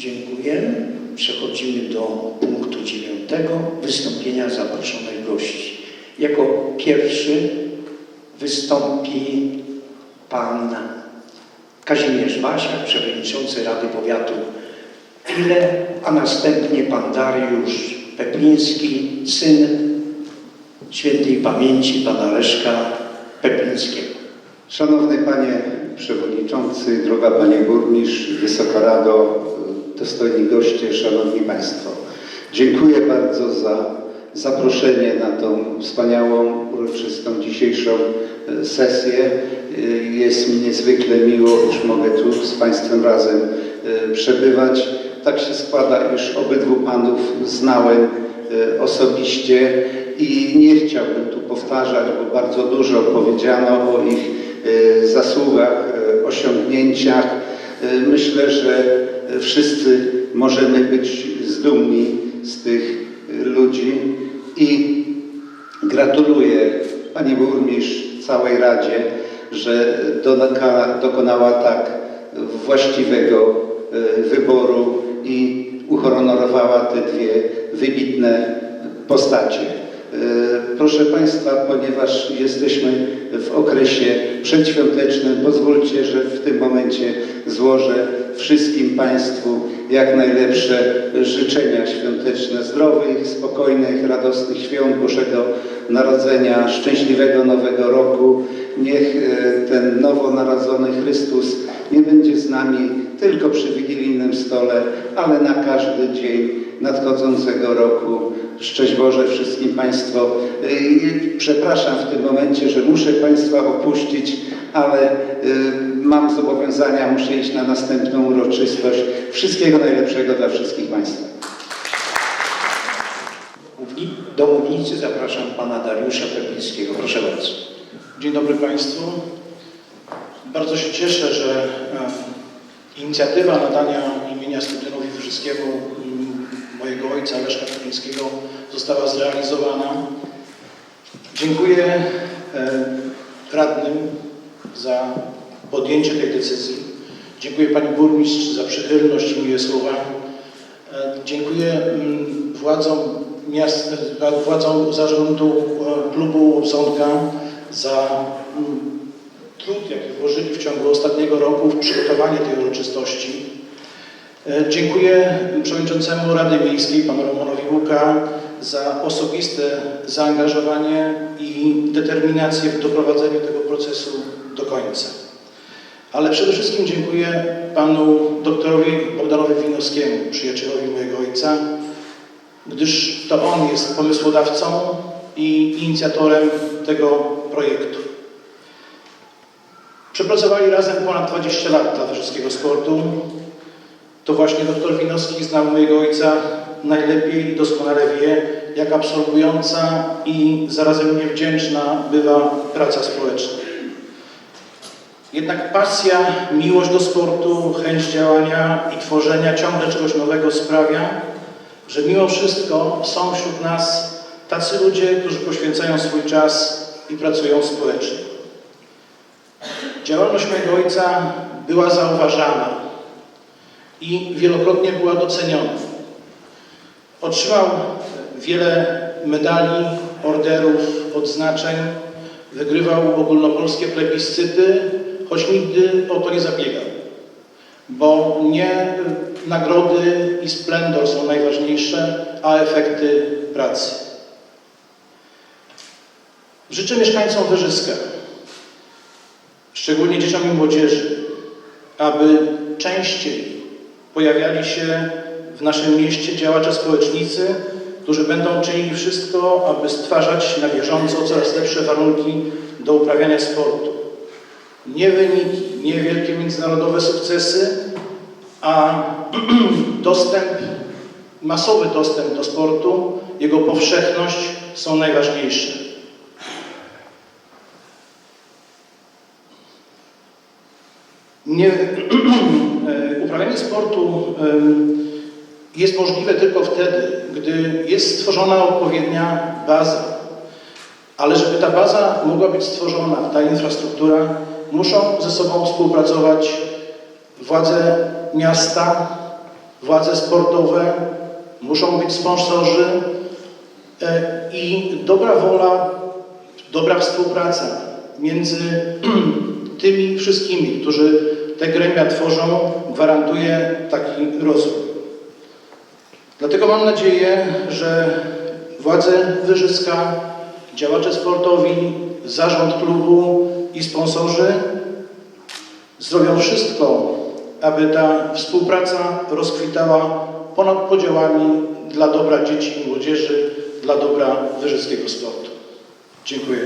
Dziękuję. Przechodzimy do punktu dziewiątego, wystąpienia zaproszonych gości. Jako pierwszy wystąpi pan Kazimierz Wasiak, przewodniczący Rady Powiatu Ile, a następnie pan Dariusz Pepliński, syn świętej pamięci pana Leszka Peplińskiego. Szanowny Panie Przewodniczący, droga Panie Burmistrz, Wysoka Rado, dostojni goście, Szanowni Państwo. Dziękuję bardzo za zaproszenie na tą wspaniałą, uroczystą dzisiejszą e, sesję. E, Jest mi niezwykle miło, iż mogę tu z Państwem razem e, przebywać. Tak się składa, iż obydwu Panów znałem osobiście i nie chciałbym tu powtarzać, bo bardzo dużo powiedziano o ich zasługach, osiągnięciach. Myślę, że wszyscy możemy być zdumni z tych ludzi i gratuluję Pani Burmistrz, całej Radzie, że dokonała tak właściwego e, wyboru i uhonorowała te dwie wybitne postacie. E, Proszę Państwa, ponieważ jesteśmy w okresie przedświątecznym, pozwólcie, że w tym momencie złożę wszystkim Państwu jak najlepsze życzenia świąteczne, zdrowych, spokojnych, radosnych świąt Bożego Narodzenia, szczęśliwego Nowego Roku. Niech e, ten nowonarodzony Chrystus nie będzie z nami tylko przy wigilijnym stole, ale na każdy dzień nadchodzącego roku. Szczęść Boże wszystkim Państwu. I Przepraszam w tym momencie, że muszę Państwa opuścić, ale y, mam zobowiązania, muszę iść na następną uroczystość. Wszystkiego najlepszego dla wszystkich Państwa. Do mównicy zapraszam pana Dariusza Peplińskiego. Proszę bardzo. Dzień dobry Państwu. Bardzo się cieszę, że e, inicjatywa nadania imienia Studianowi Wyrzyskiemu mm, mojego ojca Leszka Kaplińskiego została zrealizowana. Dziękuję e, radnym za podjęcie tej decyzji. Dziękuję Pani Burmistrz za przychylność i miłe słowa. E, Dziękuję mm, władzom miast, e, władzom zarządu e, klubu Sądka za mm, trud, jaki włożyli w ciągu ostatniego roku w przygotowanie tej uroczystości. Dziękuję przewodniczącemu Rady Miejskiej, panu Romanowi Łuka, za osobiste zaangażowanie i determinację w doprowadzeniu tego procesu do końca. Ale przede wszystkim dziękuję panu doktorowi Bogdanowi Winowskiemu, przyjacielowi mojego ojca, gdyż to on jest pomysłodawcą i inicjatorem tego projektu. Przepracowali razem ponad 20 lat dla wszystkiego sportu. To właśnie dr Winowski znał mojego ojca najlepiej i doskonale wie, jak absorbująca i zarazem niewdzięczna bywa praca społeczna. Jednak pasja, miłość do sportu, chęć działania i tworzenia ciągle czegoś nowego sprawia, że mimo wszystko są wśród nas tacy ludzie, którzy poświęcają swój czas i pracują społecznie. Działalność mojego ojca była zauważana i wielokrotnie była doceniona. Otrzymał wiele medali, orderów, odznaczeń, wygrywał ogólnopolskie plebiscyty, choć nigdy o to nie zabiegał. Bo nie nagrody i splendor są najważniejsze, a efekty pracy. Życzę mieszkańcom Wyżyska, szczególnie dzieciom i młodzieży, aby częściej pojawiali się w naszym mieście działacze społecznicy, którzy będą czynili wszystko, aby stwarzać na bieżąco coraz lepsze warunki do uprawiania sportu. Nie wyniki, nie wielkie międzynarodowe sukcesy, a dostęp, masowy dostęp do sportu, jego powszechność są najważniejsze. Nie, e, uprawianie sportu em, jest możliwe tylko wtedy, gdy jest stworzona odpowiednia baza. Ale żeby ta baza mogła być stworzona, ta infrastruktura, muszą ze sobą współpracować władze miasta, władze sportowe, muszą być sponsorzy e, i dobra wola, dobra współpraca między tymi wszystkimi, którzy te gremia tworzą, gwarantuje taki rozwój. Dlatego mam nadzieję, że władze Wyżyska, działacze sportowi, zarząd klubu i sponsorzy zrobią wszystko, aby ta współpraca rozkwitała ponad podziałami dla dobra dzieci i młodzieży, dla dobra wyżyskiego sportu. Dziękuję.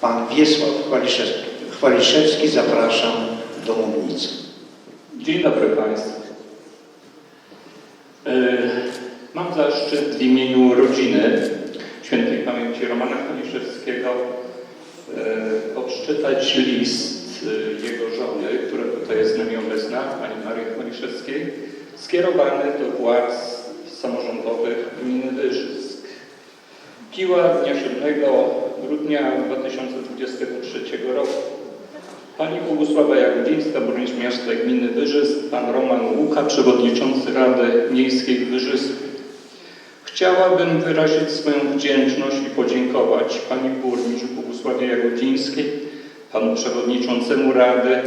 Pan Wiesław Chwaliszewski, Chwaliszewski zapraszam do mównicy. Dzień dobry Państwu. E, Mam zaszczyt w imieniu rodziny świętej pamięci Romana Koniszewskiego e, odczytać list e, jego żony, która tutaj jest z nami obecna, pani Marii Koniszewskiej, skierowany do władz samorządowych gminy Wyżysk. Piła dnia 7 grudnia 2023 roku. Pani Bogusława Jagodzińska, burmistrz miasta gminy Wyżysk, pan Roman Łuka, przewodniczący Rady Miejskiej w Wyżysku. Chciałabym wyrazić swoją wdzięczność i podziękować pani burmistrz Bogusławie Jagodzińskiej, panu przewodniczącemu Rady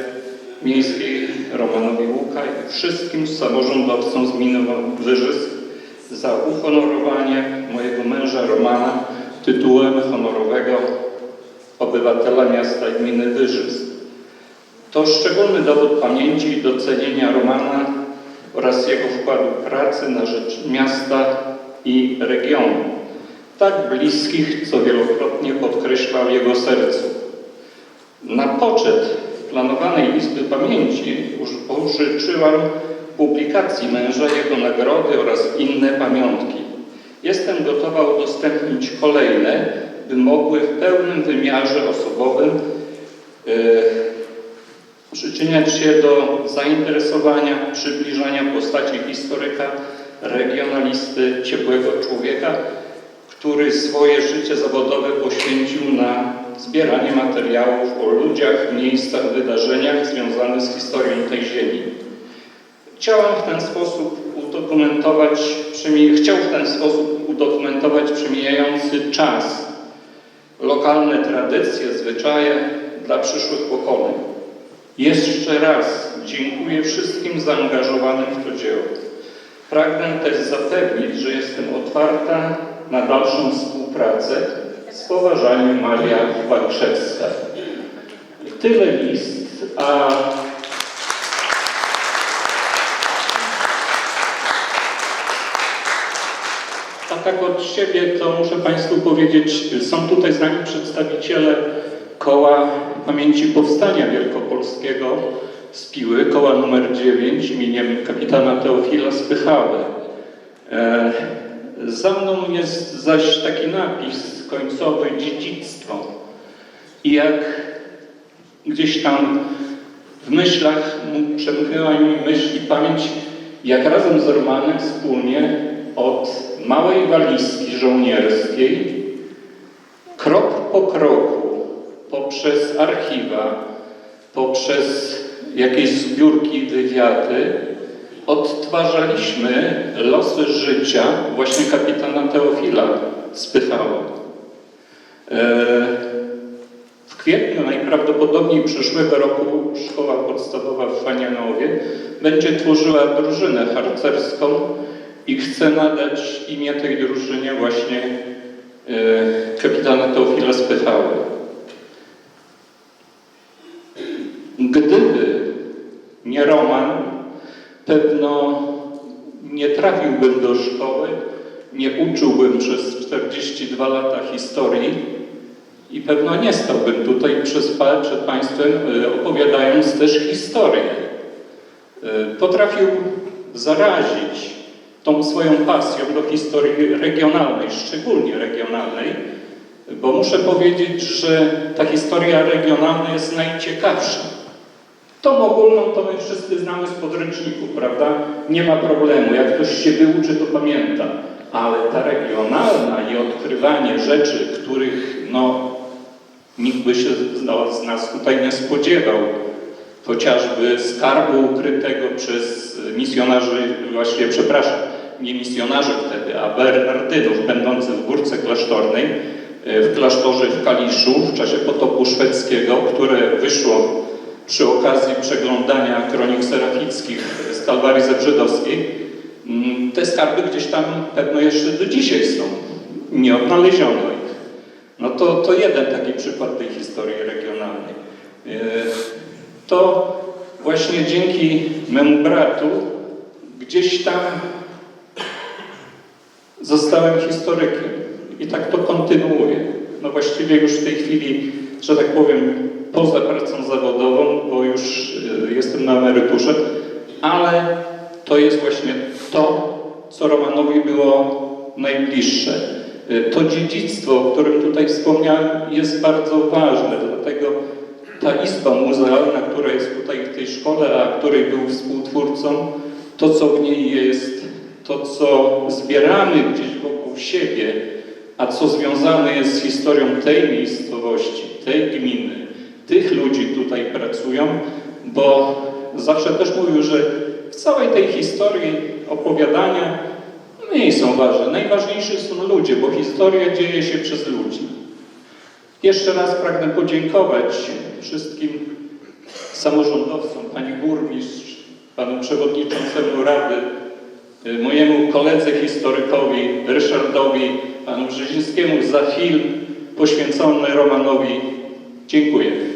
Miejskiej Romanowi Łuka i wszystkim samorządowcom z gminy Wyżysk za uhonorowanie mojego męża Romana tytułem honorowego obywatela miasta i gminy Wyżysk. To szczególny dowód pamięci i docenienia Romana oraz jego wkładu pracy na rzecz miasta i regionu, tak bliskich, co wielokrotnie podkreślał jego sercu. Na poczet planowanej Izby Pamięci uż- użyczyłam publikacji męża, jego nagrody oraz inne pamiątki. Jestem gotowa udostępnić kolejne, by mogły w pełnym wymiarze osobowym yy, przyczyniać się do zainteresowania, przybliżania postaci historyka, regionalisty, ciepłego człowieka, który swoje życie zawodowe poświęcił na zbieranie materiałów o ludziach, miejscach, wydarzeniach związanych z historią tej ziemi. Chciałam w ten sposób udokumentować, chciał w ten sposób udokumentować przemijający czas, lokalne tradycje, zwyczaje dla przyszłych pokoleń. Jeszcze raz dziękuję wszystkim zaangażowanym w to dzieło. Pragnę też zapewnić, że jestem otwarta na dalszą współpracę. Z poważaniem Maria Walczewska. Tyle list, a A tak od siebie to muszę Państwu powiedzieć, są tutaj z nami przedstawiciele Koła Pamięci Powstania Wielkopolskiego z Piły, koła numer 9 imieniem kapitana Teofila Spychały. E, za mną jest zaś taki napis końcowy dziedzictwo. I jak gdzieś tam w myślach przemknęła mi myśl i pamięć, jak razem z Romanem wspólnie od małej walizki żołnierskiej krok po kroku, poprzez archiwa, poprzez jakieś zbiórki, wywiady, odtwarzaliśmy losy życia właśnie kapitana Teofila Spychała. E, W kwietniu najprawdopodobniej przyszłego roku szkoła podstawowa w Fanianowie będzie tworzyła drużynę harcerską i chce nadać imię tej drużynie właśnie e, kapitana Teofila Spychały. Nie Roman, pewno nie trafiłbym do szkoły, nie uczyłbym przez 42 lata historii i pewno nie stałbym tutaj przez, przed Państwem y, opowiadając też historię. Y, Potrafił zarazić tą swoją pasją do historii regionalnej, szczególnie regionalnej, bo muszę powiedzieć, że ta historia regionalna jest najciekawsza. Tą ogólną to my wszyscy znamy z podręczników, prawda? Nie ma problemu. Jak ktoś się wyuczy, to pamięta. Ale ta regionalna i odkrywanie rzeczy, których no, nikt by się z, nas tutaj nie spodziewał, chociażby skarbu ukrytego przez misjonarzy, właściwie przepraszam, nie misjonarzy wtedy, a Bernardynów będących w Górce Klasztornej, e, w klasztorze w Kaliszu w czasie potopu szwedzkiego, które wyszło przy okazji przeglądania kronik serafickich z Kalwarii Zebrzydowskiej. Mm, Te skarby gdzieś tam pewno jeszcze do dzisiaj są. Nie odnaleziono ich. No to, to jeden taki przykład tej historii regionalnej. E, To właśnie dzięki memu bratu gdzieś tam zostałem historykiem i tak to kontynuuję. No właściwie już w tej chwili, że tak powiem, poza pracą zawodową, bo już y, jestem na emeryturze, ale to jest właśnie to, co Romanowi było najbliższe. Y, To dziedzictwo, o którym tutaj wspomniałem, jest bardzo ważne, dlatego ta izba muzealna, która jest tutaj w tej szkole, a której był współtwórcą, to co w niej jest, to co zbieramy gdzieś wokół siebie, a co związane jest z historią tej miejscowości, tej gminy, tych ludzi tutaj pracują, bo zawsze też mówił, że w całej tej historii opowiadania mniej są ważne. Najważniejsi są ludzie, bo historia dzieje się przez ludzi. Jeszcze raz pragnę podziękować wszystkim samorządowcom, pani burmistrz, panu przewodniczącemu Rady, mojemu koledze historykowi Ryszardowi, panu Brzezińskiemu za film poświęcony Romanowi. Dziękuję.